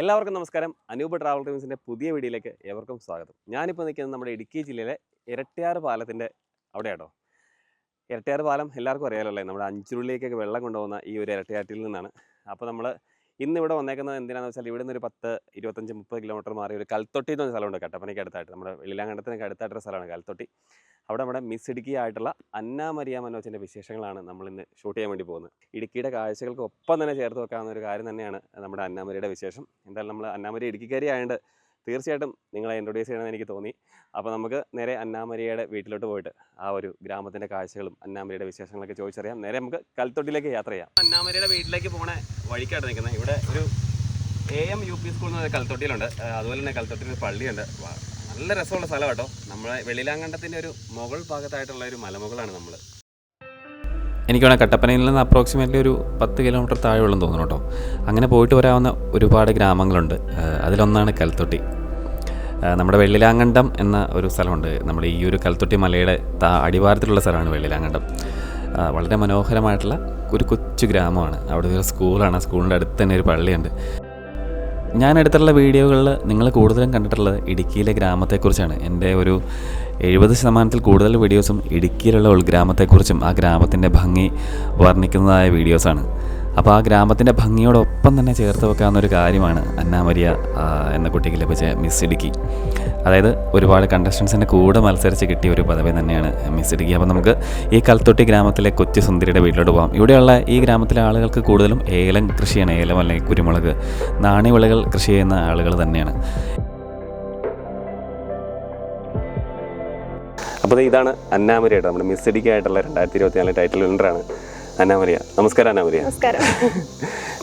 എല്ലാവർക്കും നമസ്കാരം. അനൂപ് ട്രാവൽ ടീംസിന്റെ പുതിയ വീഡിയോയിലേക്ക് ഏവർക്കും സ്വാഗതം. ഞാനിപ്പോൾ നിൽക്കുന്നത് നമ്മുടെ ഇടുക്കി ജില്ലയിലെ ഇരട്ടിയാറ് പാലത്തിന്റെ അവിടെയാട്ടോ. ഇരട്ടിയാറ് പാലം എല്ലാവർക്കും അറിയാമല്ലോ നമ്മുടെ അഞ്ചുരുളിലേക്കൊക്കെ വെള്ളം കൊണ്ടുപോകുന്ന ഈ ഒരു ഇരട്ടിയാറ്റിൽ നിന്നാണ്. അപ്പോൾ നമ്മൾ ഇന്ന് ഇവിടെ വന്നേക്കുന്നത് എന്തിനാണെന്ന് വെച്ചാൽ ഇവിടെ നിന്ന് ഒരു പത്ത് ഇരുപത്തഞ്ച് മുപ്പത് കിലോമീറ്റർ മാറി ഒരു കൽത്തൊട്ടി എന്ന് പറഞ്ഞ സ്ഥലമുണ്ട് കട്ടപ്പനയ്ക്ക് അടുത്തായിട്ട്. നമ്മുടെ വെള്ളിലാങ്കണ്ടത്തിനൊക്കെ അടുത്തായിട്ടൊരു സ്ഥലമാണ് കൽത്തൊട്ടി. അവിടെ നമ്മുടെ മിസ് ഇടുക്കി ആയിട്ടുള്ള അന്ന മരിയ മനോജിന്റെ വിശേഷങ്ങളാണ് നമ്മൾ ഇന്ന് ഷൂട്ട് ചെയ്യാൻ വേണ്ടി പോകുന്നത്. ഇടുക്കിയുടെ കാഴ്ചകൾക്ക് ഒപ്പം തന്നെ ചേർത്ത് വെക്കാവുന്ന ഒരു കാര്യം തന്നെയാണ് നമ്മുടെ അന്നാമരിയുടെ വിശേഷം. എന്തായാലും നമ്മൾ അന്നാമരി ഇടുക്കിക്കാരി ആയതുകൊണ്ട് തീർച്ചയായിട്ടും നിങ്ങളെ ഇൻട്രൊഡ്യൂസ് ചെയ്യണമെന്ന് എനിക്ക് തോന്നി. അപ്പോൾ നമുക്ക് നേരെ അന്നാമരിയുടെ വീട്ടിലോട്ട് പോയിട്ട് ആ ഒരു ഗ്രാമത്തിന്റെ കാഴ്ചകളും അന്നാമരിയുടെ വിശേഷങ്ങളൊക്കെ ചോദിച്ചറിയാം. നേരെ നമുക്ക് കൽത്തൊട്ടിലേക്ക് യാത്ര ചെയ്യാം. അന്നാമരിയുടെ വീട്ടിലേക്ക് പോണ വഴിക്കായിട്ട് നിൽക്കുന്നത്. ഇവിടെ ഒരു A M U P school എന്ന് കൽത്തൊട്ടിയിലുണ്ട്. അതുപോലെ തന്നെ കൽത്തൊട്ടിയിൽ ഒരു പള്ളിയുണ്ട്. നല്ല രസമുള്ള സ്ഥലം കേട്ടോ. നമ്മളെ വെളിലാങ്കണ്ടത്തിന്റെ ഒരു മുകൾ ഭാഗത്തായിട്ടുള്ള ഒരു മലമുകളാണ് നമ്മൾ എനിക്ക് വേണം കട്ടപ്പനയിൽ നിന്ന് അപ്രോക്സിമേറ്റ്ലി ഒരു പത്ത് കിലോമീറ്റർ താഴെയുള്ളെന്ന് തോന്നുന്നു കേട്ടോ. അങ്ങനെ പോയിട്ട് വരാവുന്ന ഒരുപാട് ഗ്രാമങ്ങളുണ്ട്. അതിലൊന്നാണ് കൽത്തൊട്ടി. നമ്മുടെ വെള്ളിലാങ്കണ്ടം എന്ന ഒരു സ്ഥലമുണ്ട്. നമ്മുടെ ഈ ഒരു കൽത്തൊട്ടി മലയുടെ താ അടിവാരത്തിലുള്ള സ്ഥലമാണ് വെള്ളിലാങ്കണ്ടം. വളരെ മനോഹരമായിട്ടുള്ള ഒരു കൊച്ചു ഗ്രാമമാണ്. അവിടെ ഒരു സ്കൂളാണ്. സ്കൂളിന്റെ അടുത്ത് തന്നെ ഒരു പള്ളിയുണ്ട്. ഞാൻ എടുത്തിട്ടുള്ള വീഡിയോകളിൽ നിങ്ങൾ കൂടുതലും കണ്ടിട്ടുള്ളത് ഇടുക്കിയിലെ ഗ്രാമത്തെക്കുറിച്ചാണ്. എന്റെ ഒരു എഴുപത് ശതമാനത്തിൽ കൂടുതൽ വീഡിയോസും ഇടുക്കിയിലുള്ള ഉൾഗ്രാമത്തെക്കുറിച്ചും ആ ഗ്രാമത്തിന്റെ ഭംഗി വർണിക്കുന്നതായ വീഡിയോസാണ്. അപ്പോൾ ആ ഗ്രാമത്തിന്റെ ഭംഗിയോടൊപ്പം തന്നെ ചേർത്ത് വെക്കാവുന്ന ഒരു കാര്യമാണ് അന്നാമരിയ എന്ന കുട്ടിക്ക് ലഭിച്ച മിസ് ഇടുക്കി. അതായത് ഒരുപാട് കണ്ടസ്റ്റൻസിന്റെ കൂടെ മത്സരിച്ച് കിട്ടിയ ഒരു പദവി തന്നെയാണ് മിസ് ഇടുക്കി. അപ്പോൾ നമുക്ക് ഈ കൽത്തൊട്ടി ഗ്രാമത്തിലെ കൊച്ചു സുന്ദരിയുടെ വീട്ടിലോട്ട് പോകാം ഇവിടെയുള്ള ഈ ഗ്രാമത്തിലെ ആളുകൾക്ക് കൂടുതലും ഏലം കൃഷിയാണ്. ഏലം അല്ലെങ്കിൽ കുരുമുളക് നാണ്യവിളകൾ കൃഷി ചെയ്യുന്ന ആളുകൾ തന്നെയാണ്. അപ്പോൾ ഇതാണ് അന്നാമരിയുടെ നമ്മുടെ മിസ് ഇടുക്കി ആയിട്ടുള്ള രണ്ടായിരത്തി ഇരുപത്തിനാല് ടൈറ്റിൽ വിന്നറാണ് അന്നാമരിയ നമസ്കാരം അനാമരിയ നമസ്കാരം.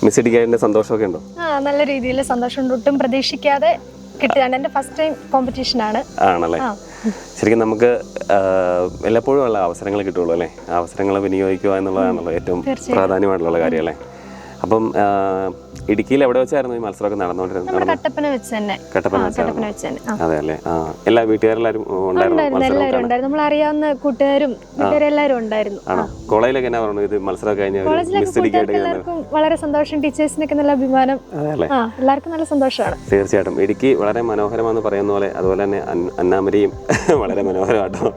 മിസ് ഇടുക്കിയായതിന്റെ സന്തോഷമൊക്കെ ഉണ്ടോ? ആ നല്ല രീതിയിൽ സന്തോഷമുണ്ട്. ഒട്ടും പ്രതീക്ഷിക്കാതെ കിട്ടിയതാണ് എന്റെ ഫസ്റ്റ് ടൈം കോമ്പറ്റീഷൻ ആണ്. ആണല്ലേ? ശരിക്കും നമുക്ക് എല്ലാപ്പോഴും ഉള്ള അവസരങ്ങൾ കിട്ടുള്ളൂ അല്ലേ? അവസരങ്ങൾ വിനിയോഗിക്കുക എന്നുള്ളതാണല്ലോ ഏറ്റവും. പ്രാധാന്യമായിട്ടുള്ള കാര്യം അല്ലേ അപ്പം ഇടുക്കിയിൽ എവിടെ വെച്ചായിരുന്നു ഈ മത്സരമൊക്കെ നടന്നുകൊണ്ടിരുന്നത്? കട്ടപ്പന വെച്ച് തന്നെ. കട്ടപ്പന വെച്ച് തന്നെ. അതെ അല്ലേ എല്ലാ വീട്ടുകാരെല്ലാരും ഉണ്ടായിരുന്നു നമ്മൾ അറിയാവുന്ന കൂട്ടുകാരും വീട്ടുകാരും എല്ലാവരും ഉണ്ടായിരുന്നു. കോളേജിലൊക്കെ എന്നാ പറഞ്ഞു? ഇത് മത്സരം കഴിഞ്ഞ വളരെ സന്തോഷം. ടീച്ചേഴ്സിനൊക്കെ നല്ല അഭിമാനം. എല്ലാവർക്കും നല്ല സന്തോഷമാണ്. തീർച്ചയായിട്ടും. ഇടുക്കി വളരെ മനോഹരമാണെന്ന് പറയുന്ന പോലെ അതുപോലെ തന്നെ അന്നാമരിയും വളരെ മനോഹരമാട്ടോ.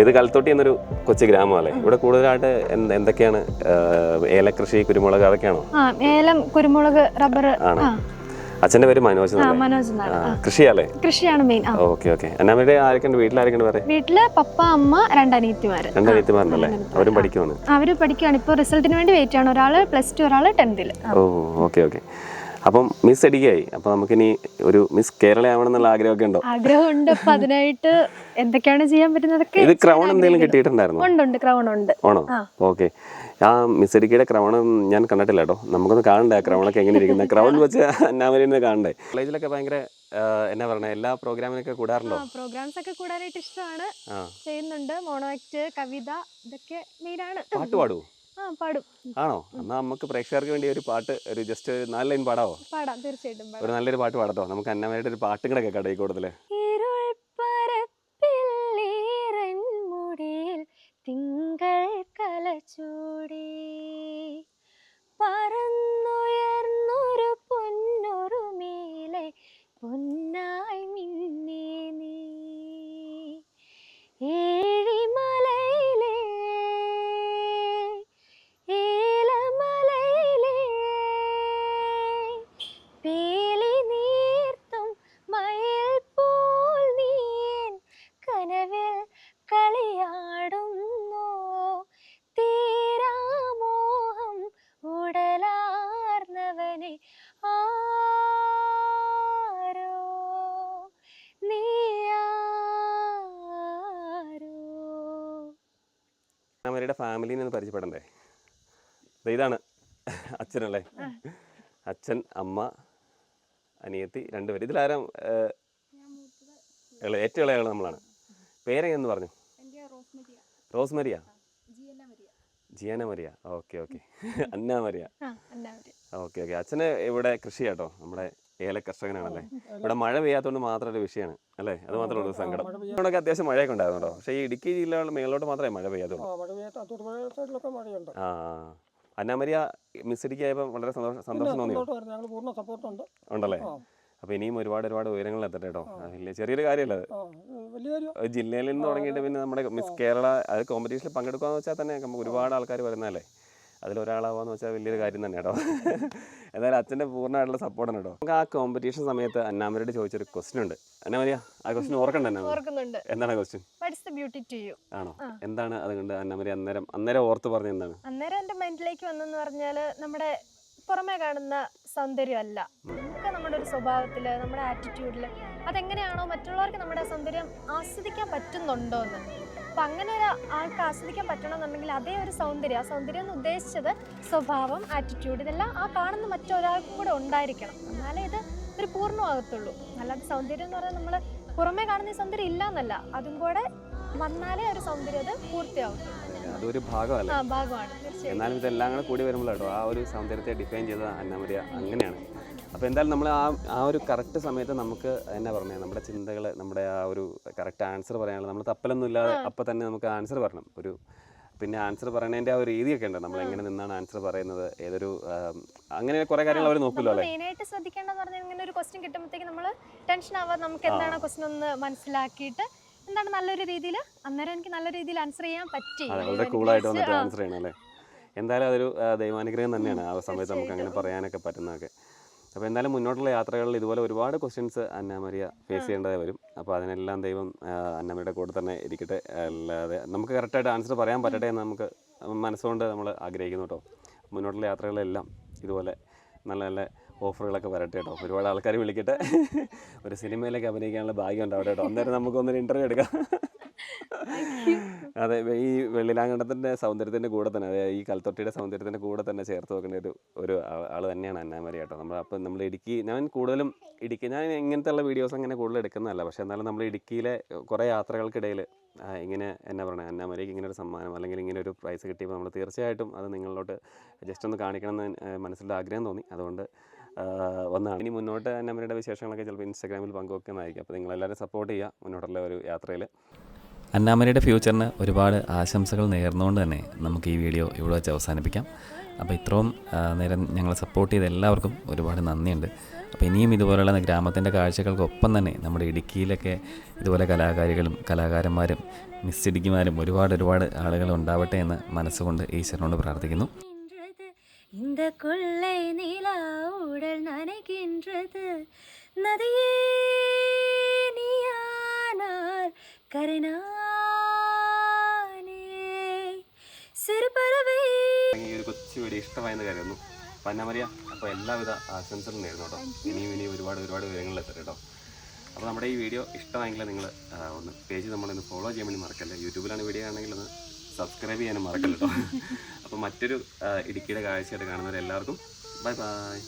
ഇത് കൽത്തൊട്ടി എന്നൊരു കൊച്ചു ഗ്രാമമല്ലേ? ഇവിടെ കൂടുതലായിട്ട് എന്ത് എന്തൊക്കെയാണ് ഏലകൃഷി കുരുമുളക് അതൊക്കെയാണോ? ഏലം കുരുമുളക് റബ്ബർ ആണോ? അച്ഛന്റെ പേര് മനോജ് മനോജ്. കൃഷിയല്ലേ? കൃഷിയാണ് മെയിൻ ഓക്കെ ഓക്കെ. അന്നാമ്മയുടെ ആരൊക്കെയുണ്ട്? വീട്ടിൽ ആരൊക്കെയുണ്ട് വേറെ? വീട്ടിൽ പപ്പ അമ്മ രണ്ടനീത്തിമാര് രണ്ടനീത്തിമാരല്ലേ. അവരും പഠിക്കുവാണ്? അവർ പഠിക്കുകയാണ് ഇപ്പൊ റിസൾട്ടിന് വേണ്ടി വെയിറ്റ് ആണ് ഒരാൾ പ്ലസ് ടു ഒരാൾ ടെൻത്തിൽ ഓ ഓക്കെ ഓക്കെ. അപ്പം മിസ് അടിക്കായി. അപ്പൊ നമുക്കിനി ഒരു മിസ് കേരള ആവണമെന്നുള്ള ആഗ്രഹമൊക്കെ ഉണ്ടോ ആഗ്രഹമുണ്ട്. അപ്പൊ അതിനായിട്ട് എന്തൊക്കെയാണ് ചെയ്യാൻ പറ്റുന്നതൊക്കെ ഇത് ക്രൗൺ എന്തെങ്കിലും കിട്ടിയിട്ടുണ്ടായിരുന്നു? ഉണ്ട് ഉണ്ട്. ക്രൗൺ ഉണ്ട്. ആണോ? ആ. ഓക്കെ. ആ മിസ് അടിക്കയുടെ ക്രൗൺ ഞാൻ കണ്ടിട്ടില്ല കേട്ടോ. നമുക്കൊന്ന് കാണണ്ടേ ആ ക്രൗണൊക്കെ എങ്ങനെ ഇരിക്കുന്നത് ക്രൗൺ വെച്ച് അന്നാമരിന്ന് കാണണ്ടേ? കോളേജിലൊക്കെ ഭയങ്കര എന്നാ പറയണേ എല്ലാ പ്രോഗ്രാമിനൊക്കെ കൂടാറുണ്ടോ? പ്രോഗ്രാംസ് ഒക്കെ കൂടാനായിട്ട് ഇഷ്ടമാണ്. ചെയ്യുന്നുണ്ട്. മോണോ ആക്ട് കവിത ഇതൊക്കെ മെയിൻ ആണ്. പാട്ട് പാടുവോ? ആണോ? എന്നാ നമുക്ക് പ്രേക്ഷകർക്ക് വേണ്ടി ഒരു പാട്ട് ഒരു ജസ്റ്റ് ഒരു നാല് ലൈൻ പാടാവോ? പാടാം തീർച്ചയായിട്ടും ഒരു നല്ലൊരു പാട്ട് പാടട്ടോ. നമുക്ക് അന്നമരുടെ ഒരു പാട്ടും കൂടെ കേൾക്കാം ഈ കൂടുതൽ കളിയാടുന്നു തീരാമോഹം ഉടലാർന്നവനെ ആരോ? അന്നമരുടെ ഫാമിലിനെ ഒന്ന് പരിചയപ്പെടണ്ടേ? ഇതാണ് അച്ഛനല്ലേ അച്ഛൻ അമ്മ അനിയത്തി രണ്ടുപേര്. ഇതിലാരാ ഏറ്റവും ഇളയാൾ നമ്മളാണ്. പേരെന്ന് പറഞ്ഞു? Rosemaria? Jiana Maria. Okay okay. Anna Maria. Okay okay. അച്ഛന് ഇവിടെ കൃഷി കേട്ടോ നമ്മുടെ ഏല കർഷകനാണല്ലേ? ഇവിടെ മഴ പെയ്യാത്തതുകൊണ്ട് മാത്രം ഒരു വിഷയമാണ് അല്ലേ? അത് മാത്രമേ ഉള്ളൂ സങ്കടം. ഇവിടെയൊക്കെ അത്യാവശ്യം മഴയൊക്കെ ഉണ്ടായിരുന്നു കേട്ടോ പക്ഷേ ഈ ഇടുക്കി ജില്ലകളിൽ മേളോട്ട് മാത്രമേ മഴ പെയ്യാത്തുള്ളൂ. ആ അന്നാമരിയ മിസ് വളരെ സന്തോഷം സന്തോഷം തോന്നിയോ? ഞങ്ങൾ പൂർണ സപ്പോർട്ടുണ്ട് ഉണ്ടല്ലേ. അപ്പോൾ ഇനിയും ഒരുപാട് ഒരുപാട് ഉയരങ്ങൾ എത്തട്ടെ കേട്ടോ വലിയ ചെറിയൊരു കാര്യമല്ല അത്? അത് ജില്ലയിൽ നിന്ന് തുടങ്ങിയിട്ട് പിന്നെ നമ്മുടെ മിസ് കേരള അത് കോമ്പറ്റീഷനിൽ പങ്കെടുക്കാന്ന് വെച്ചാൽ തന്നെ നമുക്ക് ഒരുപാട് ആൾക്കാർ വരുന്നതല്ലേ? അതിലൊരാളാവാന്ന് വെച്ചാൽ വലിയൊരു കാര്യം തന്നെ കേട്ടോ എന്നാലും അച്ഛന്റെ പൂർണമായിട്ടുള്ള സപ്പോർട്ടാണ് കേട്ടോ നമുക്ക് ആ കോമ്പറ്റീഷൻ സമയത്ത് അന്നാമരോട് ചോദിച്ചൊരു ക്വസ്റ്റ്യൻ ഉണ്ട്. അന്നാമരിയ ആ ക്വസ്റ്റ്യൻ ഓർക്കണ്ട എന്താണ് ക്വസ്റ്റ്യൻ ആണോ? എന്താണ് എന്താണ് അതുകൊണ്ട് അന്നാമരി അന്നേരം അന്നേരം ഓർത്ത് പറഞ്ഞ എന്താണ്? അന്നേരം എന്റെ മൈൻഡിലേക്ക് വന്നെന്ന് പറഞ്ഞാൽ നമ്മുടെ പുറമേ കാണുന്ന സൗന്ദര്യമല്ല. നമുക്ക് നമ്മുടെ ഒരു സ്വഭാവത്തിൽ നമ്മുടെ ആറ്റിറ്റ്യൂഡിൽ അതെങ്ങനെയാണോ മറ്റുള്ളവർക്ക് നമ്മുടെ സൗന്ദര്യം ആസ്വദിക്കാൻ പറ്റുന്നുണ്ടോ എന്ന്. അപ്പം അങ്ങനെ ഒരു ആൾക്ക് ആസ്വദിക്കാൻ പറ്റണമെന്നുണ്ടെങ്കിൽ അതേ ഒരു സൗന്ദര്യം ആ സൗന്ദര്യം എന്ന് ഉദ്ദേശിച്ചത് സ്വഭാവം ആറ്റിറ്റ്യൂഡ് ഇതെല്ലാം ആ കാണുന്ന മറ്റൊരാൾക്കും കൂടെ ഉണ്ടായിരിക്കണം. എന്നാലേ ഇത് ഒരു പൂർണമാകത്തുള്ളൂ. അല്ലാതെ സൗന്ദര്യം എന്ന് പറഞ്ഞാൽ നമ്മൾ പുറമേ കാണുന്ന സൗന്ദര്യം ഇല്ല എന്നല്ല അതും കൂടെ വന്നാലേ ഒരു സൗന്ദര്യം അത് പൂർത്തിയാവും അതൊരു ഭാഗമല്ല? എന്നാലും ഇതെല്ലാം കൂടെ കൂടി വരുമ്പോൾ കേട്ടോ ആ ഒരു സൗന്ദര്യത്തെ ഡിഫൈൻ ചെയ്ത അന്നമരിയ അങ്ങനെയാണ്. അപ്പോൾ എന്തായാലും നമ്മൾ ആ ആ ഒരു കറക്റ്റ് സമയത്ത് നമുക്ക് എന്നാ പറഞ്ഞത് നമ്മുടെ ചിന്തകൾ നമ്മുടെ ആ ഒരു കറക്റ്റ് ആൻസർ പറയാനുള്ള നമ്മൾ തപ്പലൊന്നും ഇല്ലാതെ അപ്പം തന്നെ നമുക്ക് ആൻസർ പറയണം ഒരു പിന്നെ ആൻസർ പറയണതിന്റെ ആ ഒരു രീതിയൊക്കെ ഉണ്ട്. നമ്മൾ എങ്ങനെ നിന്നാണ് ആൻസർ പറയുന്നത് ഏതൊരു അങ്ങനെ കുറേ കാര്യങ്ങൾ അവർ നോക്കുമല്ലോ അല്ലേ? മെയിനായിട്ട് ശ്രദ്ധിക്കേണ്ടതെന്ന് പറഞ്ഞാൽ ഇങ്ങനെ ഒരു ക്വസ്റ്റ്യൻ കിട്ടുമ്പോഴത്തേക്ക് നമ്മൾ ടെൻഷൻ ആവാതെ നമുക്ക് എന്താണ് ക്വസ്റ്റ്യൻ ഒന്ന് മനസ്സിലാക്കിയിട്ട് എന്താണ് നല്ലൊരു രീതിയിൽ അന്നേരം എനിക്ക് നല്ല രീതിയിൽ ആൻസർ ചെയ്യാൻ പറ്റി. അതെ വളരെ ആയിട്ട് കൂളായിട്ട് വന്നിട്ട് ആൻസർ ചെയ്യണം അല്ലേ? എന്തായാലും അതൊരു ദൈവാനുഗ്രഹം തന്നെയാണ്. ആ സമയത്ത് നമുക്ക് അങ്ങനെ പറയാനൊക്കെ പറ്റുന്നതൊക്കെ. അപ്പോൾ എന്തായാലും മുന്നോട്ടുള്ള യാത്രകളിൽ ഇതുപോലെ ഒരുപാട് ക്വസ്റ്റ്യൻസ് അന്നാമരിയ ഫേസ് ചെയ്യേണ്ടതായി വരും. അപ്പോൾ അതിനെല്ലാം ദൈവം അന്നാമരിയുടെ അന്നമ്മയുടെ കൂടെ തന്നെ ഇരിക്കട്ടെ. അല്ലാതെ നമുക്ക് കറക്റ്റായിട്ട് ആൻസർ പറയാൻ പറ്റട്ടെ എന്ന് നമുക്ക് മനസ്സുകൊണ്ട് നമ്മൾ ആഗ്രഹിക്കുന്നു കേട്ടോ. മുന്നോട്ടുള്ള യാത്രകളെല്ലാം ഇതുപോലെ നല്ല നല്ല ഓഫറുകളൊക്കെ വരട്ടെ കേട്ടോ. ഒരുപാട് ആൾക്കാർ വിളിക്കട്ടെ. ഒരു സിനിമയിലേക്ക് അഭിനയിക്കാനുള്ള ഭാഗ്യം ഉണ്ടാവട്ടെ കേട്ടോ. അന്നേരം നമുക്കൊന്നൊരു ഇന്റർവ്യൂ എടുക്കാം. അതെ ഈ വെള്ളിലാങ്കണ്ടത്തിന്റെ സൗന്ദര്യത്തിന്റെ കൂടെ തന്നെ അതെ ഈ കൽത്തൊട്ടിയുടെ സൗന്ദര്യത്തിന്റെ കൂടെ തന്നെ ചേർത്ത് വെക്കുന്ന ഒരു ഒരു ആൾ തന്നെയാണ് അന്നാമരി കേട്ടോ. നമ്മൾ അപ്പം നമ്മൾ ഇടുക്കി ഞാൻ കൂടുതലും ഇടുക്കി ഞാൻ ഇങ്ങനത്തെ ഉള്ള വീഡിയോസ് അങ്ങനെ കൂടുതൽ എടുക്കുന്നതല്ല. പക്ഷേ എന്നാലും നമ്മൾ ഇടുക്കിയിലെ കുറേ യാത്രകൾക്കിടയിൽ ഇങ്ങനെ എന്നാ പറയുക അന്നാമരിക്ക് ഇങ്ങനെ ഒരു സമ്മാനം അല്ലെങ്കിൽ ഇങ്ങനെ ഒരു പ്രൈസ് കിട്ടിയപ്പോൾ നമ്മൾ തീർച്ചയായിട്ടും അത് നിങ്ങളിലോട്ട് ജസ്റ്റ് ഒന്ന് കാണിക്കണം എന്ന് മനസ്സിലുള്ള ആഗ്രഹം തോന്നി. അതുകൊണ്ട് വന്നാണ്. ഇനി മുന്നോട്ട് അന്നമരിയുടെ വിശേഷങ്ങളൊക്കെ ചിലപ്പോൾ ഇൻസ്റ്റാഗ്രാമിൽ പങ്കുവെക്കുന്നതായിരിക്കും. അപ്പോൾ നിങ്ങളെല്ലാവരും സപ്പോർട്ട് ചെയ്യുക മുന്നോട്ടുള്ള ഒരു യാത്രയിൽ. അന്നാമരിയുടെ ഫ്യൂച്ചറിന് ഒരുപാട് ആശംസകൾ നേർന്നുകൊണ്ട് തന്നെ നമുക്ക് ഈ വീഡിയോ ഇവിടെ വെച്ച് അവസാനിപ്പിക്കാം. അപ്പോൾ ഇത്രയും നേരം ഞങ്ങളെ സപ്പോർട്ട് ചെയ്ത എല്ലാവർക്കും ഒരുപാട് നന്ദിയുണ്ട്. അപ്പോൾ ഇനിയും ഇതുപോലുള്ള ഗ്രാമത്തിൻ്റെ കാഴ്ചകൾക്കൊപ്പം തന്നെ നമ്മുടെ ഇടുക്കിയിലൊക്കെ ഇതുപോലെ കലാകാരികളും കലാകാരന്മാരും മിസ് ഇടുക്കിമാരും ഒരുപാട് ഒരുപാട് ആളുകൾ ഉണ്ടാവട്ടെ എന്ന് മനസ്സുകൊണ്ട് ഈശ്വരനോട് പ്രാർത്ഥിക്കുന്നു நின்றது. இந்த கொள்ளை நிலா உடல் நனைகின்றது நதியே நீயானால் கரைநானே சிறு பறவை ഈ ഒരു കൊച്ചു വീഡിയോ ഇഷ്ടമായെന്ന് കരുതുന്നു പന്നമരിയ അപ്പോൾ എല്ലാവിധ ആശംസകളും നേരുന്നു കേട്ടോ. ഇനിയും ഇനിയും ഒരുപാട് ഒരുപാട് വിവരങ്ങളിൽ എത്തട്ടെ കേട്ടോ. അപ്പോൾ നമ്മുടെ ഈ വീഡിയോ ഇഷ്ടമായെങ്കിൽ നിങ്ങൾ ഒന്ന് പേജ് നമ്മളൊന്ന് ഫോളോ ചെയ്യാൻ വേണ്ടി മറക്കല്ലേ. യൂട്യൂബിലാണ് വീഡിയോ ആണെങ്കിൽ ഒന്ന് സബ്സ്ക്രൈബ് ചെയ്യാനും മറക്കല്ല കേട്ടോ. അപ്പോൾ മറ്റൊരു ഇടുക്കിയുടെ കാഴ്ചയായിട്ട് കാണുന്നവരെല്ലാവർക്കും ബൈ ബൈ